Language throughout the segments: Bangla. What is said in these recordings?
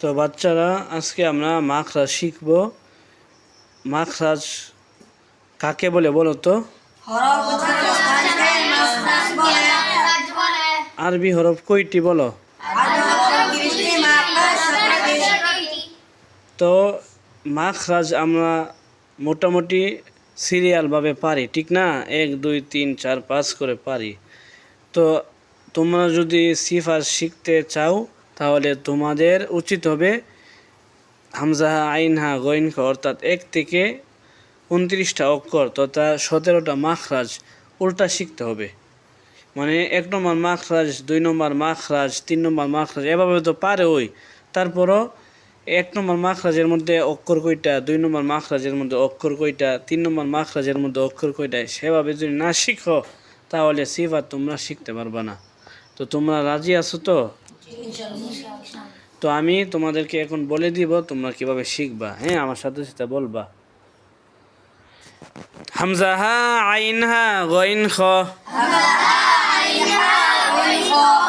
তো বাচ্চারা, আজকে আমরা মাখরাজ শিখব। মাখরাজ কাকে বলে বলো তো? আরবি হরফ কয়টি বলো। তো মাখরাজ আমরা মোটামুটি সিরিয়ালভাবে পারি, ঠিক না? এক, দুই, তিন, চার, পাঁচ করে পারি। তো তোমরা যদি সিফার শিখতে চাও তাহলে তোমাদের উচিত হবে হামজাহা আইনহা গইনহা অর্থাৎ এক থেকে উনত্রিশটা অক্ষর তথা সতেরোটা মাখরাজ উল্টা শিখতে হবে। মানে এক নম্বর মাখরাজ, দুই নম্বর মাখরাজ, তিন নম্বর মাখরাজ, এভাবে তো পারে ওই। তারপরও এক নম্বর মাখরাজের মধ্যে অক্ষর কয়টা, দুই নম্বর মাখরাজের মধ্যে অক্ষর কয়টা, তিন নম্বর মাখরাজের মধ্যে অক্ষর কয়টা, সেভাবে যদি না শিখো, তাহলে সিফাত তোমরা শিখতে পারবা না। তো তোমরা রাজি আছো তো? তো আমি তোমাদেরকে এখন বলে দিব তোমরা কীভাবে শিখবা হ্যাঁ? আমার সাথে সাথে বলবা। হামজাহা আইন হা গইন খ।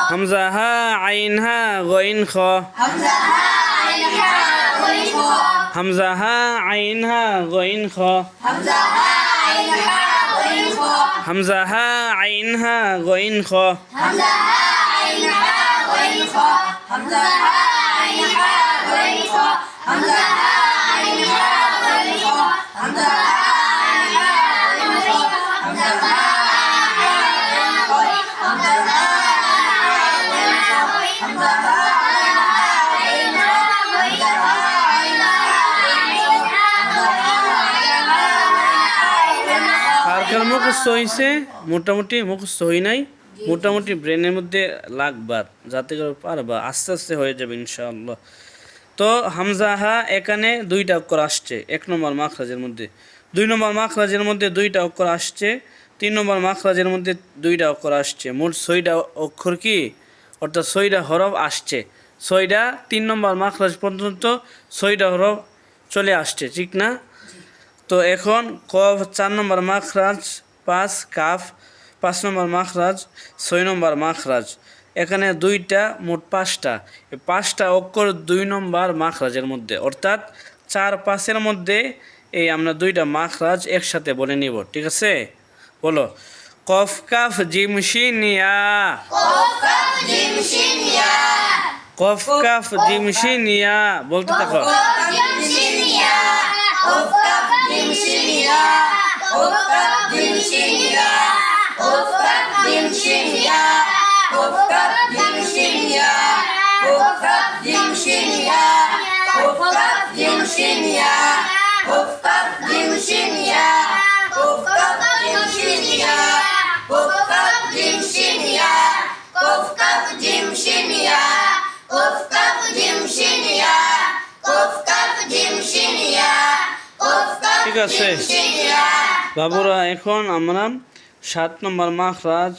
হামজা আইন হা গইন খ। হামজা আইন হা গইন খ। হামজা আইন হা গইন খ। মুখস্থ হয়েছে মোটামুটি মুখস্থ হই নাই মোটামুটি ব্রেনের মধ্যে লাগবার যাতে করে পারবা আস্তে আস্তে হয়ে যাবে ইনশাআল্লাহ। তো হামজাহা এখানে দুইটা অক্ষর আসছে এক নম্বর মাখরাজের মধ্যে। দুই নম্বর মাখরাজের মধ্যে দুইটা অক্ষর আসছে তিন নম্বর মাখরাজের মধ্যে দুইটা অক্ষর আসছে। মোট ছয়টা অক্ষর কি? অর্থাৎ ছয়টা হরফ আসছে। ছয়টা তিন নম্বর মাখরাজ পর্যন্ত ছয়টা হরফ চলে আসছে ঠিক না? তো এখন কফ চার নম্বর মাখরাজ পাঁচ কাফ পাঁচ নম্বর মাখরাজ, ছয় নম্বর মাখরাজ। এখানে দুইটা, মোট পাঁচটা। পাঁচটা অক্ষর দুই নম্বর মাখরাজের মধ্যে। অর্থাৎ চার পাঁচের মধ্যে এই আমরা দুইটা মাখরাজ একসাথে বলে নিব, ঠিক আছে? বলো, cough cough জিম শিন ইয়া কফ কাফ জিম শিন ইয়া বলতে থাকো ঠিক আছে বাবুরা এখন আমরা সাত নম্বর মাখরাজ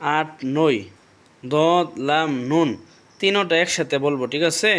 আট নয় দদ লাম নুন তিনোটা একসাথে বলব ঠিক আছে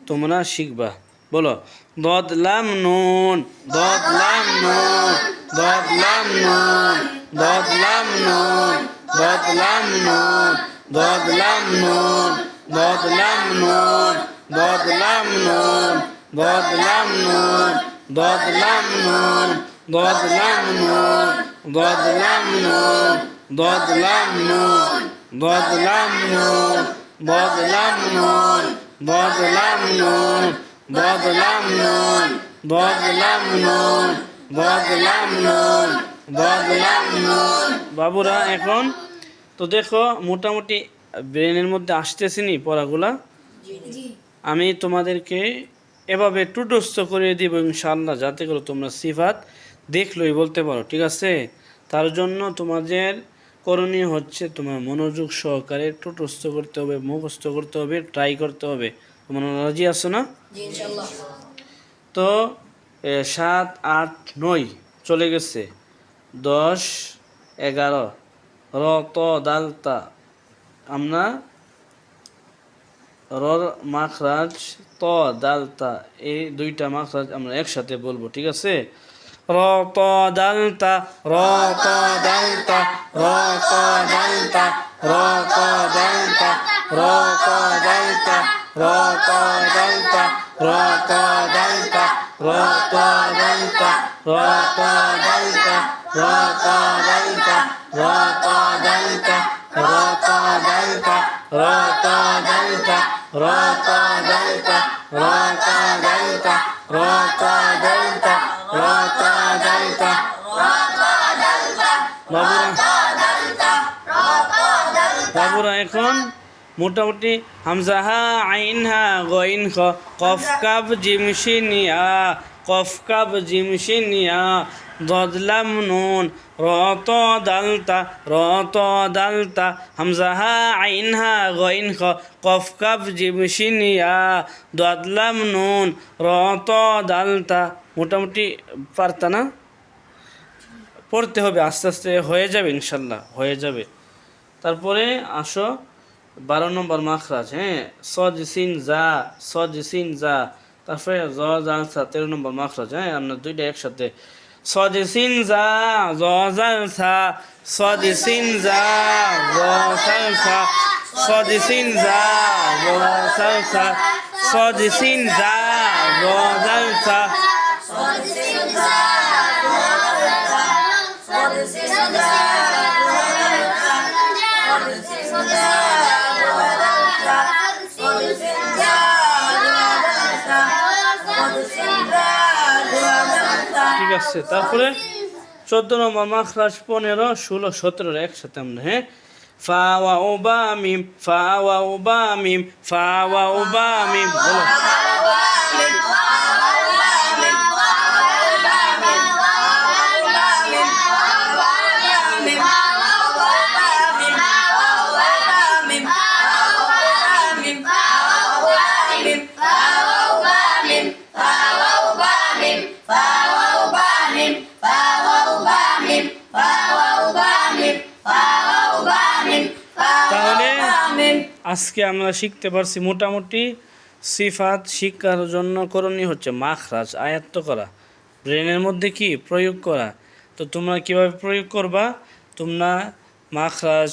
তোমরা শিখবা বলো দদ লাম নুন দদ লাম নুন দদ লাম নুন দদ লাম নুন দদ লাম নুন দদ লাম নুন দদ লাম নুন দদ লাম নুন দদ লাম নুন দদ লাম নুন দদ লাম নুন দদ লাম নুন দদ লাম নুন দদ লাম নুন দদ লাম নুন দদ লাম নুন দদ লাম নুন দদ লাম নুন দদ লাম নুন দদ লাম নুন বাবুরা এখন তো দেখো মোটামুটি ব্রেনের মধ্যে আসতেছে নি পড়াগুলা? আমি তোমাদেরকে এভাবে টুটস্থ করে দিব ইনশাআল্লাহ যাতে করে তোমরা সিফাত দেখলই বলতে পারো ঠিক আছে? তার জন্য তোমাদের করণীয় হচ্ছে তোমার মনোযোগ সহকারে টুটস্থ করতে হবে মুখস্থ করতে হবে ট্রাই করতে হবে। তোমরা রাজি আছো না? তো সাত আট নয় চলে গেছে। দশ এগারো র ত দালতা আমরা রর মাখরাজ ত দালতা এই দুইটা মাখরাজ আমরা একসাথে বলব ঠিক আছে র ত দালতা র ত দালতা র ত দালতা র ত দালতা র ত দালতা র ত দন্তা র ত দন্তা র ত দন্তা র ত দন্তা র ত দন্তা র ত দন্তা বাবুরা বাবুরা এখন মোটামুটি হামজা হা আইন হা গইন খ। কফ কাব জিমশিনিয়া কফ কাব জিমশিনিয়া দদলাম নুন রত দালতা রত দালতা। হামজা হা আইন হা গইন খ। কফ কাব জিমশিনিয়া দদলাম নুন রত দালতা। মোটামুটি পারতা না? পড়তে হবে আস্তে আস্তে হয়ে যাবে ইনশাল্লাহ হয়ে যাবে। তারপরে আসো, বারো নম্বর মাখরাজ হ্যাঁ? সজ সিন, জা সজ সিন, জা। তারপরে জ জালসা তেরো নম্বর মাখরাজ হ্যাঁ? আমরা দুইটা একসাথে। সজ সিন, জা, জ জালসা সজ সিন, জা, জ সজ সিন, জা, জ সজ সিন, জা, জ জালসা ঠিক আছে তারপরে চোদ্দ নম্বর, মাখরাজ পনেরো, ষোলো সতেরো একসাথে আমরা হ্যাঁ? ফা, ওয়া বা, মিম, ফা, ওয়া বা ফা, ওয়া বা বলো। আজকে আমরা শিখতে পারছি মোটামুটি সিফাত শিক্ষার জন্য করণীয় হচ্ছে মাখরাজ, আয়ত্ত করা। ব্রেনের মধ্যে কি? প্রয়োগ করা। তো তোমরা কীভাবে প্রয়োগ করবা? তোমরা মাখরাজ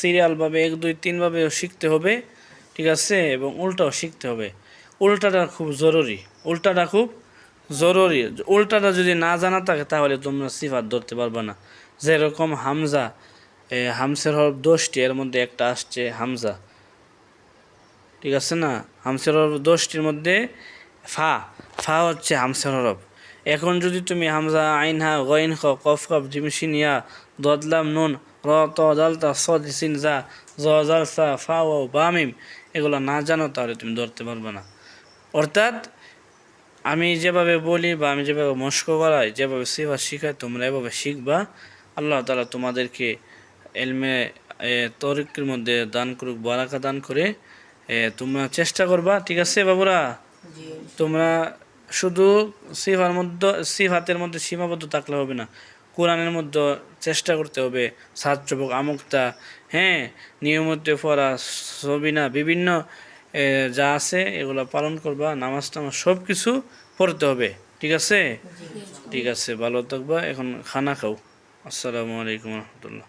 সিরিয়ালভাবে এক, দুই তিনভাবে শিখতে হবে, ঠিক আছে? এবং উল্টাও শিখতে হবে। উল্টাটা খুব জরুরি। উল্টাটা খুব জরুরি। উল্টাটা যদি না জানা থাকে, তাহলে তোমরা সিফাত ধরতে পারবে না। যেরকম হামজা হামসের হরফ দশটি, এর মধ্যে একটা আসছে হামজা। ঠিক আছে না? হামসের হরফ দশটির মধ্যে ফা। ফা হচ্ছে হামসের হরফ। এখন যদি তুমি হামজা, আইন হা, গইন খ, কফ কফ জিমসিন ইয়া দদলাম নুন, র, ত দালতা সিন, জা, জ, জাল, সা, ফা, ও বামিম এগুলো না জানো তাহলে তুমি ধরতে পারবে না। অর্থাৎ আমি যেভাবে বলি বা আমি যেভাবে মস্ক করাই, যেভাবে সেবা শিখাই, তোমরা এভাবে শিখবা। আল্লাহ তালা তোমাদেরকে এলমে তরিকের মধ্যে দান করুক, বারাকা দান করে তোমরা চেষ্টা করবা ঠিক আছে বাবুরা? তোমরা শুধু সিফার মধ্যে সিফাতের মধ্যে সীমাবদ্ধ থাকলে হবে না কোরআনের মধ্যে চেষ্টা করতে হবে ছাত্রবক আমুকতা হ্যাঁ নিয়মিত পড়া সবিনা বিভিন্ন যা আছে এগুলো পালন করবা নামাজ টামাজ সব কিছু পড়তে হবে ঠিক আছে? ঠিক আছে ভালো থাকবা এখন খানা খাও। আসসালামু আলাইকুম রহমতুল্লাহ।